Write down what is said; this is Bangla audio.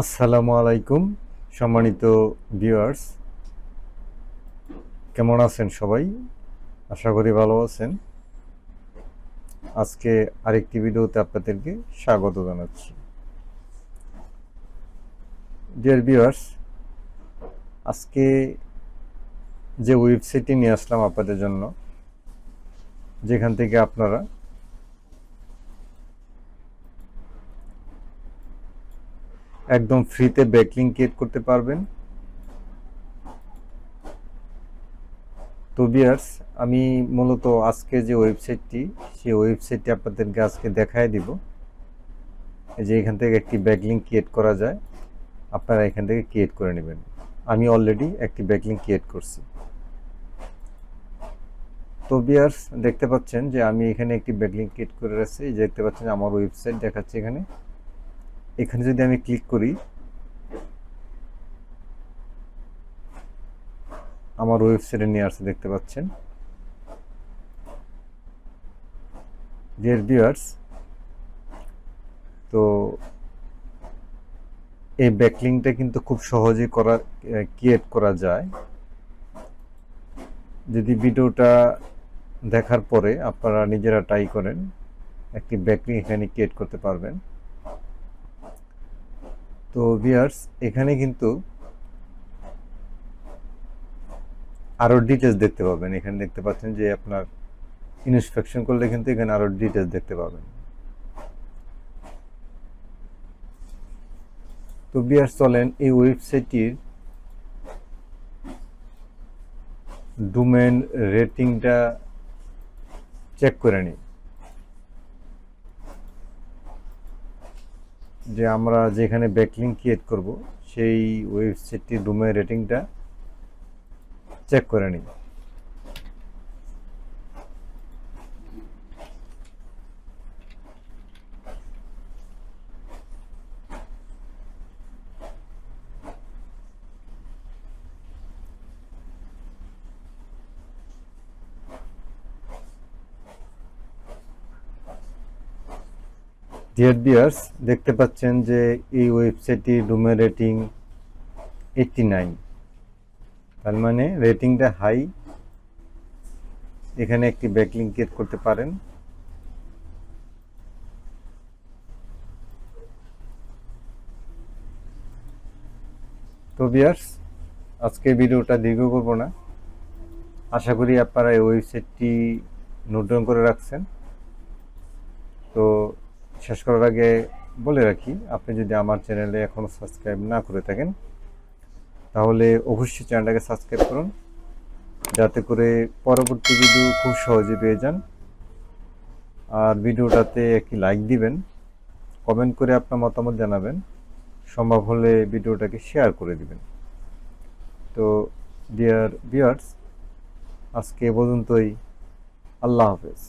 আসসালামু আলাইকুম, সম্মানিত ভিউয়ার্স কেমন আছেন সবাই? আশা করি ভালো আছেন। আজকে আরেকটি ভিডিওতে আপনাদেরকে স্বাগত জানাচ্ছি। ডিয়ার ভিউয়ার্স আজকে যে ওয়েবসাইটটি নিয়ে আসলাম আপনাদের জন্য, যেখান থেকে আপনারা একদম ফ্রিতে ব্যাকলিং ক্রিয়েট করতে পারবেন। তো বিয়ার্স আমি মূলত আজকে যে ওয়েবসাইটটি সেই ওয়েবসাইটটি আপনাদেরকে আজকে দেখায় দিব। যে এখান থেকে একটি ব্যাকলিং ক্রিয়েট করা যায়, আপনারা এখান থেকে ক্রিয়েট করে নেবেন। আমি অলরেডি একটি ব্যাকলিং ক্রিয়েট করছি। তো বিয়ার্স দেখতে পাচ্ছেন যে আমি এখানে একটি ব্যাকলিং ক্রিয়েট করে রাখছি। দেখতে পাচ্ছেন আমার ওয়েবসাইট দেখাচ্ছে এখানে। এখানে যদি আমি ক্লিক করি, আমার ওয়েবসাইটে নিয়ে আসছে দেখতে পাচ্ছেন। ডিয়ার ভিউয়ার্স তো এই ব্যাকলিংটা কিন্তু খুব সহজেই করা ক্রিয়েট করা যায়। যদি ভিডিওটা দেখার পরে আপনারা নিজেরা ট্রাই করেন, একটি ব্যাকলিং এখানে ক্রিয়েট করতে পারবেন। তো ভিয়ার্স এখানে কিন্তু আরও ডিটেলস দেখতে পাবেন। এখানে দেখতে পাচ্ছেন যে আপনার ইনস্পেকশন করলে কিন্তু এখানে আরও ডিটেলস দেখতে পাবেন। তো ভিয়ার্স চলেন এই ওয়েবসাইটটির ডোমেন রেটিংটা চেক করে নিই। যে আমরা যেখানে ব্যাকলিং ক্রিয়েট করব সেই ওয়েবসাইটটির ডোমেন রেটিংটা চেক করে নিই ডিয়ার বিয়ার্স দেখতে পাচ্ছেন যে এই ওয়েবসাইটটি ডোমেন রেটিং এইটটি নাইন তার মানে রেটিংটা হাই এখানে একটি ব্যাকলিং ক্রিয়েট করতে পারেন। তো বিয়ার্স আজকে ভিডিওটা দীর্ঘ করব না। আশা করি আপনারা এই ওয়েবসাইটটি নোট ডাউন করে রাখছেন। তো শেষ করার আগে বলে রাখি, আপনি যদি আমার চ্যানেলে এখনও সাবস্ক্রাইব না করে থাকেন, তাহলে অবশ্যই চ্যানেলটাকে সাবস্ক্রাইব করুন, যাতে করে পরবর্তী ভিডিও খুব সহজে পেয়ে যান। আর ভিডিওটাতে একটি লাইক দিবেন কমেন্ট করে আপনার মতামত জানাবেন, সম্ভব হলে ভিডিওটাকে শেয়ার করে দিবেন। তো ডিয়ার ভিউয়ার্স আজকে পর্যন্তই। আল্লাহ হাফেজ।